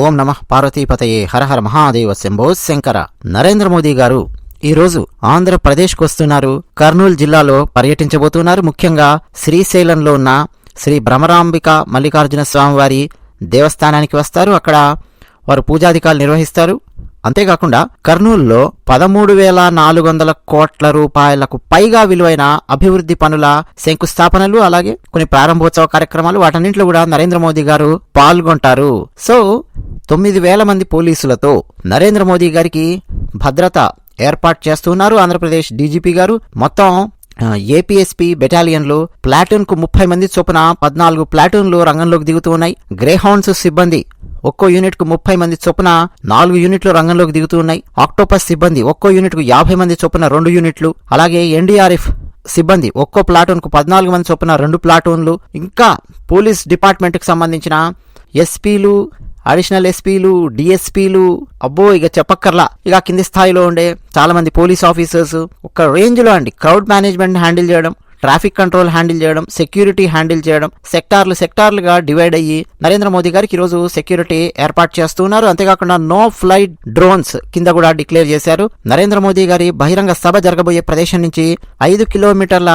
ఓం నమ పార్వతీపతయే హరహర మహాదేవ శంభో శంకర. నరేంద్ర మోదీ గారు ఈరోజు ఆంధ్రప్రదేశ్కు వస్తున్నారు కర్నూలు జిల్లాలో పర్యటించబోతున్నారు. ముఖ్యంగా శ్రీశైలంలో ఉన్న శ్రీ భ్రమరాంబిక మల్లికార్జున స్వామివారి దేవస్థానానికి వస్తారు. అక్కడ వారు పూజాధికాలు నిర్వహిస్తారు. అంతేకాకుండా కర్నూలులో పదమూడు వేల నాలుగు వందల కోట్ల రూపాయలకు పైగా విలువైన అభివృద్ధి పనుల శంకుస్థాపనలు అలాగే కొన్ని ప్రారంభోత్సవ కార్యక్రమాలు వాటన్నింటిలో కూడా నరేంద్ర మోదీ గారు పాల్గొంటారు. సో తొమ్మిది వేల మంది పోలీసులతో నరేంద్ర మోదీ గారికి భద్రత ఏర్పాటు చేస్తున్నారు ఆంధ్రప్రదేశ్ డీజీపీ గారు. మొత్తం ఏపీఎస్పీ బెటాలియన్లు ప్లాటూన్కు ముప్పై మంది చొప్పున పద్నాలుగు ప్లాటూన్లు రంగంలోకి దిగుతూ ఉన్నాయి. గ్రేహౌండ్స్ సిబ్బంది ఒక్కో యూనిట్కు ముప్పై మంది చొప్పున నాలుగు యూనిట్లు రంగంలోకి దిగుతూ ఉన్నాయి. ఆక్టోపస్ సిబ్బంది ఒక్కో యూనిట్కు యాభై మంది చొప్పున రెండు యూనిట్లు. అలాగే ఎన్డీఆర్ఎఫ్ సిబ్బంది ఒక్కో ప్లాటూన్కు పద్నాలుగు మంది చొప్పున రెండు ప్లాటూన్లు. ఇంకా పోలీస్ డిపార్ట్మెంట్కి సంబంధించిన ఎస్పీలు అడిషనల్ ఎస్పీలు డిఎస్పీలు అబ్బో ఇక చెప్పక్కర్లా. ఇక కింది స్థాయిలో ఉండే చాలా మంది పోలీస్ ఆఫీసర్స్ ఒక రేంజ్లో అండి క్రౌడ్ మేనేజ్మెంట్ హ్యాండిల్ చేయడం. ట్రాఫిక్ కంట్రోల్ హ్యాండిల్ చేయడం సెక్యూరిటీ హ్యాండిల్ చేయడం సెక్టార్లు సెక్టార్లుగా డివైడ్ అయ్యి నరేంద్ర మోదీ గారికి ఈరోజు సెక్యూరిటీ ఏర్పాటు చేస్తున్నారు అంతేకాకుండా నో ఫ్లైట్ డ్రోన్స్ కింద కూడా డిక్లేర్ చేశారు. నరేంద్ర మోదీ గారి బహిరంగ సభ జరగబోయే ప్రదేశం నుంచి ఐదు కిలోమీటర్ల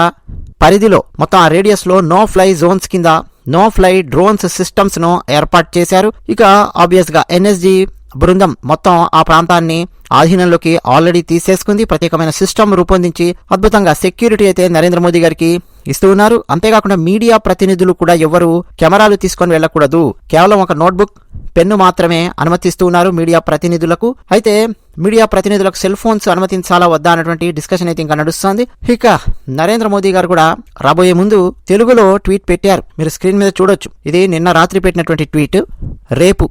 పరిధిలో మొత్తం ఆ రేడియస్లో నో ఫ్లై జోన్స్ కింద నో ఫ్లై డ్రోన్స్ సిస్టమ్స్ను ఏర్పాటు చేశారు. ఇక ఆబ్వియస్గా ఎన్ఎస్జి బృందం మొత్తం ఆ ప్రాంతాన్ని ఆధీనంలోకి ఆల్రెడీ తీసేసుకుంది. ప్రత్యేకమైన సిస్టమ్ రూపొందించి అద్భుతంగా సెక్యూరిటీ అయితే నరేంద్ర మోదీ గారికి ఇస్తూ ఉన్నారు. అంతేకాకుండా మీడియా ప్రతినిధులు కూడా ఎవరు కెమెరాలు తీసుకొని వెళ్ళకూడదు. కేవలం ఒక నోట్బుక్ పెన్ను మాత్రమే అనుమతిస్తూ ఉన్నారు మీడియా ప్రతినిధులకు. అయితే మీడియా ప్రతినిధులకు సెల్ ఫోన్స్ అనుమతించాలా వద్దా అన్నటువంటి డిస్కషన్ అయితే ఇంకా నడుస్తోంది. ఇక నరేంద్ర మోదీ గారు కూడా రాబోయే ముందు తెలుగులో ట్వీట్ పెట్టారు. మీరు స్క్రీన్ మీద చూడొచ్చు. ఇది నిన్న రాత్రి పెట్టినటువంటి ట్వీట్. రేపు.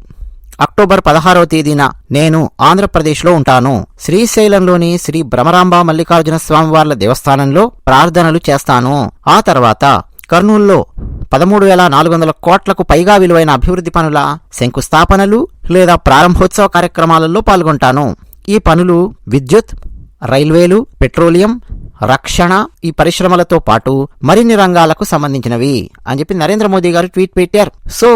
అక్టోబర్ పదహారవ తేదీన నేను ఆంధ్రప్రదేశ్లో ఉంటాను. శ్రీశైలంలోని శ్రీ భ్రమరాంబ మల్లికార్జున స్వామివార్ల దేవస్థానంలో ప్రార్థనలు చేస్తాను. ఆ తర్వాత కర్నూలులో పదమూడు వేల నాలుగు వందల కోట్లకు పైగా విలువైన అభివృద్ధి పనుల శంకుస్థాపనలు లేదా ప్రారంభోత్సవ కార్యక్రమాలలో పాల్గొంటాను. ఈ పనులు విద్యుత్ రైల్వేలు పెట్రోలియం రక్షణ ఈ పరిశ్రమలతో పాటు మరిన్ని రంగాలకు సంబంధించినవి అని చెప్పి నరేంద్ర మోదీ గారు ట్వీట్ పెట్టారు. సో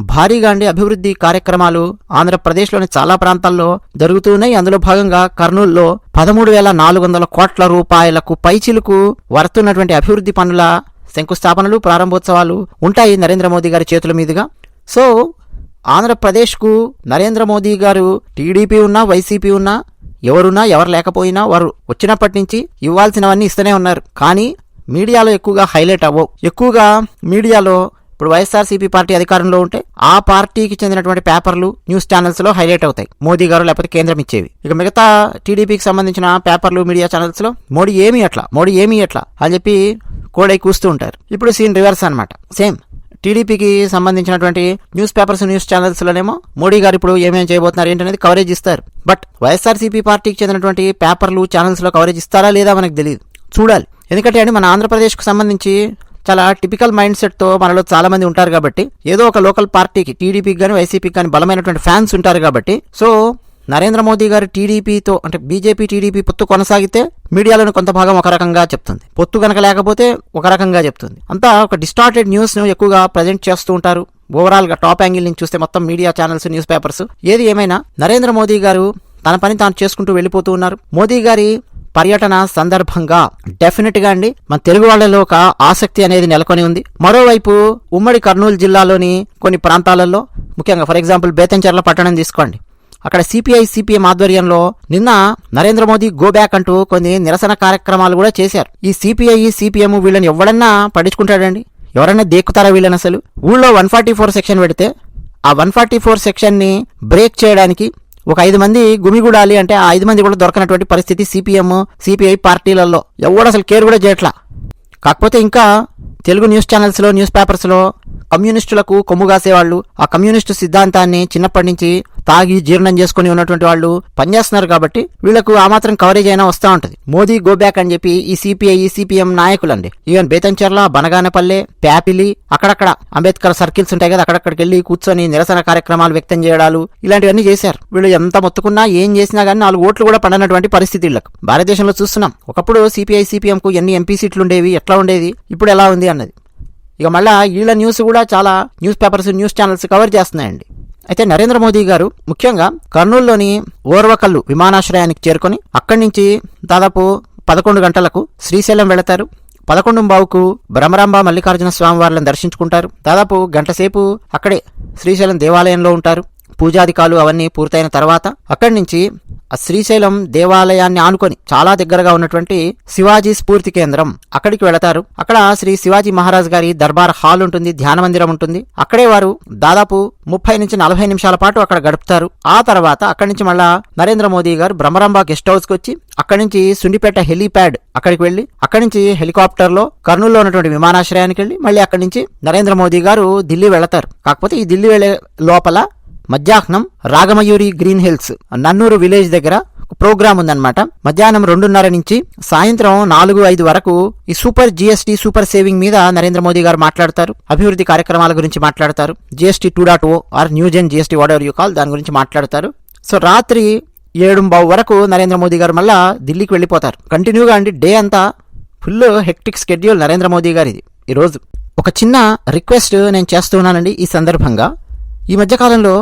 భారీగా అండి అభివృద్ధి కార్యక్రమాలు ఆంధ్రప్రదేశ్లోని చాలా ప్రాంతాల్లో జరుగుతున్నాయి. అందులో భాగంగా కర్నూలులో పదమూడు వేల నాలుగు వందల కోట్ల రూపాయలకు పైచిలుకు వరుతున్నటువంటి అభివృద్ధి పనుల శంకుస్థాపనలు ప్రారంభోత్సవాలు ఉంటాయి నరేంద్ర మోదీ గారి చేతుల మీదుగా. సో ఆంధ్రప్రదేశ్కు నరేంద్ర మోదీ గారు టీడీపీ ఉన్నా వైసీపీ ఉన్నా ఎవరున్నా ఎవరు లేకపోయినా వారు వచ్చినప్పటి నుంచి ఇవ్వాల్సినవన్నీ ఇస్తూనే ఉన్నారు. కానీ మీడియాలో ఎక్కువగా హైలైట్ అవ్వవు. ఎక్కువగా మీడియాలో ఇప్పుడు వైఎస్ఆర్సీపీ పార్టీ అధికారంలో ఉంటే ఆ పార్టీకి చెందినటువంటి పేపర్లు న్యూస్ ఛానల్స్లో హైలైట్ అవుతాయి. మోదీ గారు లేకపోతే కేంద్రం ఇచ్చేవి. ఇక మిగతా టీడీపీకి సంబంధించిన పేపర్లు మీడియా ఛానల్స్లో మోడీ ఏమి అట్లా మోడీ ఏమి అట్లా అని చెప్పి కోడై కూస్తూ ఉంటారు. ఇప్పుడు సీన్ రివర్స్ అనమాట సేమ్ టీడీపీకి సంబంధించినటువంటి న్యూస్ పేపర్స్ న్యూస్ ఛానల్స్లోనేమో మోడీ గారు ఇప్పుడు ఏమేమి చేయబోతున్నారు ఏంటనేది కవరేజ్ ఇస్తారు. బట్ వైఎస్ఆర్సీపీ పార్టీకి చెందినటువంటి పేపర్లు ఛానల్స్లో కవరేజ్ ఇస్తారా లేదా మనకు తెలియదు చూడాలి. ఎందుకంటే అండి మన ఆంధ్రప్రదేశ్కు సంబంధించి చాలా టిపికల్ మైండ్ సెట్తో మనలో చాలా మంది ఉంటారు కాబట్టి ఏదో ఒక లోకల్ పార్టీకి టీడీపీకి కానీ వైసీపీకి కానీ బలమైనటువంటి ఫ్యాన్స్ ఉంటారు కాబట్టి సో నరేంద్ర మోదీ గారు టీడీపీతో అంటే బీజేపీ టీడీపీ పొత్తు కొనసాగితే మీడియాలోని కొంత భాగం ఒక రకంగా చెప్తుంది. పొత్తు కనుక లేకపోతే ఒక రకంగా చెప్తుంది. అంతా ఒక డిస్టార్టెడ్ న్యూస్ను ఎక్కువగా ప్రజెంట్ చేస్తూ ఉంటారు. ఓవరాల్గా టాప్ యాంగిల్ నుంచి చూస్తే మొత్తం మీడియా ఛానల్స్ న్యూస్ పేపర్స్ ఏది ఏమైనా నరేంద్ర మోదీ గారు తన పని తాను చేసుకుంటూ వెళ్ళిపోతూ ఉన్నారు. మోదీ గారి పర్యటన సందర్భంగా డెఫినెట్గా అండి. మన తెలుగు వాళ్ళలో ఒక ఆసక్తి అనేది నెలకొని ఉంది. మరోవైపు ఉమ్మడి కర్నూలు జిల్లాలోని కొన్ని ప్రాంతాలలో ముఖ్యంగా ఫర్ ఎగ్జాంపుల్ బేతంచెర్ల పట్టణం తీసుకోండి. అక్కడ సిపిఐ సిపిఎం ఆధ్వర్యంలో నిన్న నరేంద్ర మోదీ గో బ్యాక్ అంటూ కొన్ని నిరసన కార్యక్రమాలు కూడా చేశారు. ఈ సిపిఐ సిపిఎం వీళ్ళని ఎవడన్నా పట్టించుకుంటాడండి? ఎవరన్నా దేక్కుతారా వీళ్ళని అసలు? ఊళ్ళో వన్ ఫార్టీ ఫోర్ సెక్షన్ పెడితే ఆ వన్ ఫార్టీ ఫోర్ సెక్షన్ని బ్రేక్ చేయడానికి ఒక ఐదు మంది గుమిగూడాలి అంటే ఆ ఐదు మంది కూడా దొరకనటువంటి పరిస్థితి సిపిఎం సిపిఐ పార్టీలలో. ఎవడు అసలు కేర్ కూడా చేయట్లా. కాకపోతే ఇంకా తెలుగు న్యూస్ ఛానల్స్లో న్యూస్ పేపర్స్లో కమ్యూనిస్టులకు కొమ్ము కాసేవాళ్ళు ఆ కమ్యూనిస్టు సిద్ధాంతాన్ని చిన్నప్పటి నుంచి తాగి జీర్ణం చేసుకుని ఉన్నటువంటి వాళ్ళు పనిచేస్తున్నారు కాబట్టి వీళ్ళకు ఆ మాత్రం కవరేజ్ అయినా వస్తూ ఉంటుంది. మోదీ గోబ్యాక్ అని చెప్పి ఈ సిపిఐ ఈ సిపిఎం నాయకులండి. ఈవెన్ బేతంచెర్ల బనగానపల్లె ప్యాపిలి అక్కడక్కడ అంబేద్కర్ సర్కిల్స్ ఉంటాయి కదా అక్కడక్కడికి వెళ్ళి కూర్చొని నిరసన కార్యక్రమాలు వ్యక్తం చేయడాలు ఇలాంటివన్నీ చేశారు. వీళ్ళు ఎంత మొత్తుకున్నా ఏం చేసినా కానీ నాలుగు ఓట్లు కూడా పడినటువంటి పరిస్థితి వీళ్ళకు. భారతదేశంలో చూస్తున్నాం. ఒకప్పుడు సిపిఐ సిపిఎంకు ఎన్ని ఎంపీ సీట్లు ఉండేవి ఎట్లా ఉండేది ఇప్పుడు ఎలా ఉంది అన్నది. ఇక మళ్ళా వీళ్ళ న్యూస్ కూడా చాలా news papers news channels cover చేస్తున్నాయండి. అయితే నరేంద్ర మోదీ గారు ముఖ్యంగా కర్నూలులోని ఓర్వకల్లు విమానాశ్రయానికి చేరుకొని అక్కడి నుంచి దాదాపు పదకొండు గంటలకు శ్రీశైలం వెళతారు. పదకొండు బావుకు భ్రమరాంబ మల్లికార్జున స్వామి వారిని దర్శించుకుంటారు. దాదాపు గంట సేపు అక్కడే శ్రీశైలం దేవాలయంలో ఉంటారు. పూజాధికాలు అవన్నీ పూర్తయిన తర్వాత అక్కడి నుంచి ఆ శ్రీశైలం దేవాలయాన్ని ఆనుకొని చాలా దగ్గరగా ఉన్నటువంటి శివాజీ స్ఫూర్తి కేంద్రం అక్కడికి వెళతారు. అక్కడ శ్రీ శివాజీ మహారాజ్ గారి దర్బార్ హాల్ ఉంటుంది ధ్యాన మందిరం ఉంటుంది. అక్కడే వారు దాదాపు ముప్పై నుంచి నలభై నిమిషాల పాటు అక్కడ గడుపుతారు. ఆ తర్వాత అక్కడి నుంచి మళ్ళా నరేంద్ర మోదీ గారు బ్రహ్మరంబ గెస్ట్ హౌస్కి వచ్చి అక్కడి నుంచి సుండిపేట హెలీప్యాడ్ అక్కడికి వెళ్ళి అక్కడి నుంచి హెలికాప్టర్లో కర్నూలులో ఉన్నటువంటి విమానాశ్రయానికి వెళ్ళి మళ్ళీ అక్కడి నుంచి నరేంద్ర మోదీ గారు ఢిల్లీ వెళతారు. కాకపోతే ఈ ఢిల్లీ వెళ్ళే లోపల మధ్యాహ్నం Ragamayuri green hills Nannuru village దగ్గర ఒక ప్రోగ్రామ్ ఉందన్నమాట. మధ్యాహ్నం రెండున్నర నుంచి సాయంత్రం నాలుగు ఐదు వరకు ఈ సూపర్ జిఎస్టీ సూపర్ సేవింగ్ మీద నరేంద్ర మోదీ గారు మాట్లాడతారు. అభివృద్ధి కార్యక్రమాల గురించి మాట్లాడతారు. GST two dot O or new gen GST whatever you call దాని గురించి మాట్లాడతారు. సో రాత్రి ఏడు బావు వరకు నరేంద్ర మోదీ గారు మళ్ళా ఢిల్లీకి వెళ్ళిపోతారు. కంటిన్యూగా అండి డే అంతా full hectic schedule Narendra Modi గారిది ఈరోజు. ఒక చిన్న రిక్వెస్ట్ నేను చేస్తున్నానండి ఈ సందర్భంగా. ఈ మధ్యకాలంలో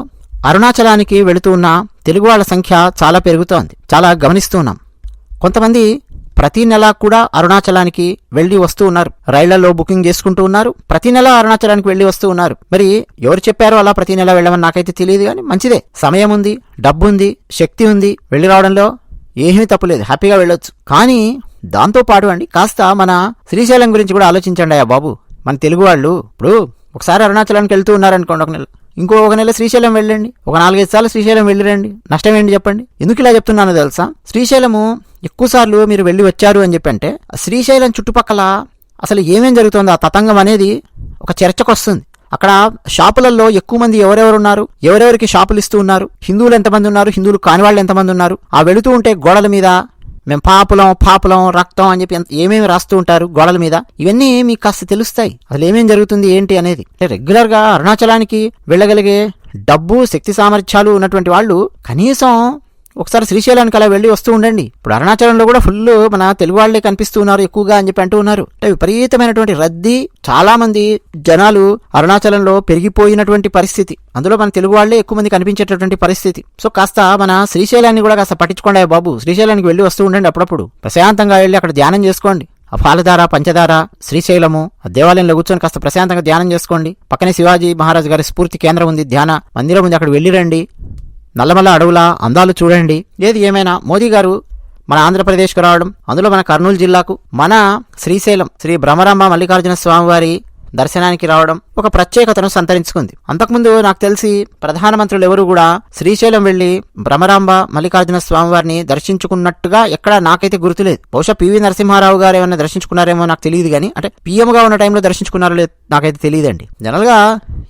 అరుణాచలానికి వెళుతూ ఉన్న తెలుగు వాళ్ళ సంఖ్య చాలా పెరుగుతోంది చాలా గమనిస్తూ ఉన్నాం కొంతమంది ప్రతి నెల కూడా అరుణాచలానికి వెళ్ళి వస్తూ ఉన్నారు. రైళ్ళలో బుకింగ్ చేసుకుంటూ ఉన్నారు. ప్రతి నెల అరుణాచలానికి వెళ్ళి వస్తూ ఉన్నారు. మరి ఎవరు చెప్పారో అలా ప్రతి నెల వెళ్ళమని నాకైతే తెలియదు కానీ మంచిదే. సమయం ఉంది డబ్బు ఉంది శక్తి ఉంది. వెళ్ళి రావడంలో ఏమీ తప్పులేదు హ్యాపీగా వెళ్ళొచ్చు. కానీ దాంతో పాటు అండి కాస్త మన శ్రీశైలం గురించి కూడా ఆలోచించండి అయ్యా బాబు. మన తెలుగు వాళ్ళు ఇప్పుడు ఒకసారి అరుణాచలానికి వెళ్తూ ఉన్నారనుకోండి ఒక నెల. ఇంకో ఒక నెల శ్రీశైలం వెళ్ళండి. ఒక నాలుగైదు సార్లు శ్రీశైలం వెళ్ళిరండి. నష్టం ఏంటి చెప్పండి. ఎందుకు ఇలా చెప్తున్నానో తెలుసా? శ్రీశైలము ఎక్కువ సార్లు మీరు వెళ్ళి వచ్చారు అని చెప్పంటే శ్రీశైలం చుట్టుపక్కల అసలు ఏమేం జరుగుతుందో? ఆ తతంగం అనేది ఒక చర్చకు వస్తుంది. అక్కడ షాపులలో ఎక్కువ మంది ఎవరెవరు ఉన్నారు? ఎవరెవరికి షాపులు ఇస్తూ ఉన్నారు? హిందువులు ఎంతమంది ఉన్నారు? హిందువులు కాని వాళ్ళు ఎంతమంది ఉన్నారు? ఆ వెళుతూ ఉంటే గోడల మీద మేము పాపులం పాపులం రక్తం అని చెప్పి ఏమేమి రాస్తూ ఉంటారు గోడల మీద ఇవన్నీ మీకు కాస్త తెలుస్తాయి. అసలు ఏమేమి జరుగుతుంది ఏంటి అనేది. రెగ్యులర్గా రెగ్యులర్గా అరుణాచలానికి వెళ్ళగలిగే డబ్బు శక్తి సామర్థ్యాలు ఉన్నటువంటి వాళ్ళు కనీసం ఒకసారి శ్రీశైలానికి అలా వెళ్ళి వస్తూ ఉండండి. ఇప్పుడు అరుణాచలంలో కూడా ఫుల్ మన తెలుగు వాళ్ళే కనిపిస్తూ ఉన్నారు ఎక్కువగా అని చెప్పి అంటూ ఉన్నారు. అంటే విపరీతమైనటువంటి రద్దీ చాలా మంది జనాలు అరుణాచలంలో పెరిగిపోయినటువంటి పరిస్థితి. అందులో మన తెలుగు వాళ్ళే ఎక్కువ మంది కనిపించేటటువంటి పరిస్థితి. సో కాస్త మన శ్రీశైలాన్ని కూడా కాస్త పట్టించుకోండి బాబు. శ్రీశైలానికి వెళ్ళి వస్తూ ఉండండి అప్పుడప్పుడు. ప్రశాంతంగా వెళ్ళి అక్కడ ధ్యానం చేసుకోండి. ఆ పాలధార పంచదార శ్రీశైలము ఆ దేవాలయంలో కూర్చొని కాస్త ప్రశాంతంగా ధ్యానం చేసుకోండి. పక్కనే శివాజీ మహారాజు గారి స్ఫూర్తి కేంద్రం ఉంది ధ్యాన మందిరం ఉంది అక్కడ వెళ్ళిరండి నల్లమల్ల అడవుల అందాలు చూడండి. ఏది ఏమైనా మోదీ గారు మన ఆంధ్రప్రదేశ్కు రావడం అందులో మన కర్నూలు జిల్లాకు మన శ్రీశైలం శ్రీ భ్రమరాంబ మల్లికార్జున స్వామివారి దర్శనానికి రావడం ఒక ప్రత్యేకతను సంతరించుకుంది. అంతకుముందు నాకు తెలిసి ప్రధానమంత్రులు ఎవరు కూడా శ్రీశైలం వెళ్ళి భ్రమరాంబ మల్లికార్జున స్వామివారిని దర్శించుకున్నట్టుగా ఎక్కడ నాకైతే గుర్తులేదు. బహుశా పివి నరసింహారావు గారు ఏమైనా దర్శించుకున్నారేమో నాకు తెలియదు కానీ అంటే పీఎంగా ఉన్న టైంలో దర్శించుకున్నారో లేదు నాకైతే తెలియదండి. జనరల్గా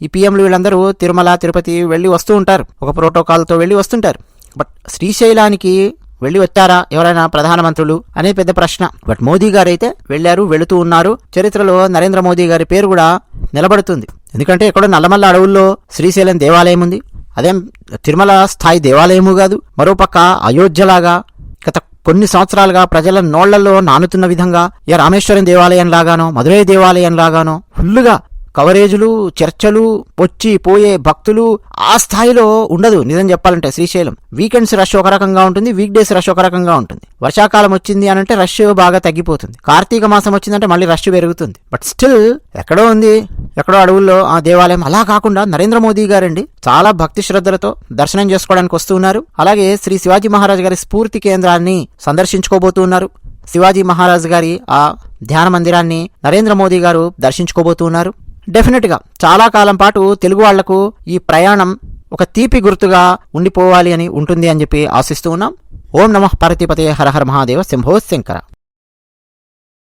ఈ పిఎంలు వీళ్ళందరూ తిరుమల తిరుపతి వెళ్ళి వస్తూ ఉంటారు. ఒక ప్రోటోకాల్తో వెళ్ళి వస్తుంటారు. బట్ శ్రీశైలానికి వెళ్ళి వచ్చారా ఎవరైనా ప్రధానమంత్రులు? అనే పెద్ద ప్రశ్న. బట్ మోదీ గారు అయితే వెళ్ళారు వెళుతూ ఉన్నారు. చరిత్రలో నరేంద్ర మోదీ గారి పేరు కూడా నిలబడుతుంది. ఎందుకంటే ఎక్కడో నల్లమల్ల అడవుల్లో శ్రీశైలం దేవాలయం ఉంది. అదేం తిరుమల స్థాయి దేవాలయము కాదు మరోపక్క అయోధ్యలాగా గత కొన్ని సంవత్సరాలుగా ప్రజల నోళ్ళలో నానుతున్న విధంగా ఏ రామేశ్వరం దేవాలయం లాగానో మధురై దేవాలయం లాగానో ఫుల్లుగా కవరేజులు చర్చలు వచ్చి పోయే భక్తులు ఆ స్థాయిలో ఉండదు. నిజం చెప్పాలంటే శ్రీశైలం. వీకెండ్స్ రష్ ఒక రకంగా ఉంటుంది వీక్ డేస్ రష్ ఒక రకంగా ఉంటుంది. వర్షాకాలం వచ్చింది అని అంటే రష్ బాగా తగ్గిపోతుంది. కార్తీక మాసం వచ్చిందంటే మళ్ళీ రష్ పెరుగుతుంది. బట్ స్టిల్ ఎక్కడో ఉంది ఎక్కడో అడవుల్లో ఆ దేవాలయం. అలా కాకుండా నరేంద్ర మోదీ గారండి చాలా భక్తి శ్రద్ధలతో దర్శనం చేసుకోవడానికి వస్తూ ఉన్నారు. అలాగే శ్రీ శివాజీ మహారాజ్ గారి స్ఫూర్తి కేంద్రాన్ని సందర్శించుకోబోతూ ఉన్నారు. శివాజీ మహారాజ్ గారి ఆ ధ్యాన మందిరాన్ని నరేంద్ర మోదీ గారు దర్శించుకోబోతూ డెఫినెట్గా చాలా కాలం పాటు తెలుగు వాళ్ళకు ఈ ప్రయాణం ఒక తీపి గుర్తుగా ఉండిపోవాలి అని ఉంటుంది అని చెప్పి ఆశిస్తూ ఉన్నాం. ఓం నమః పార్వతీపతే హర హర మహాదేవ శంభో శంకర.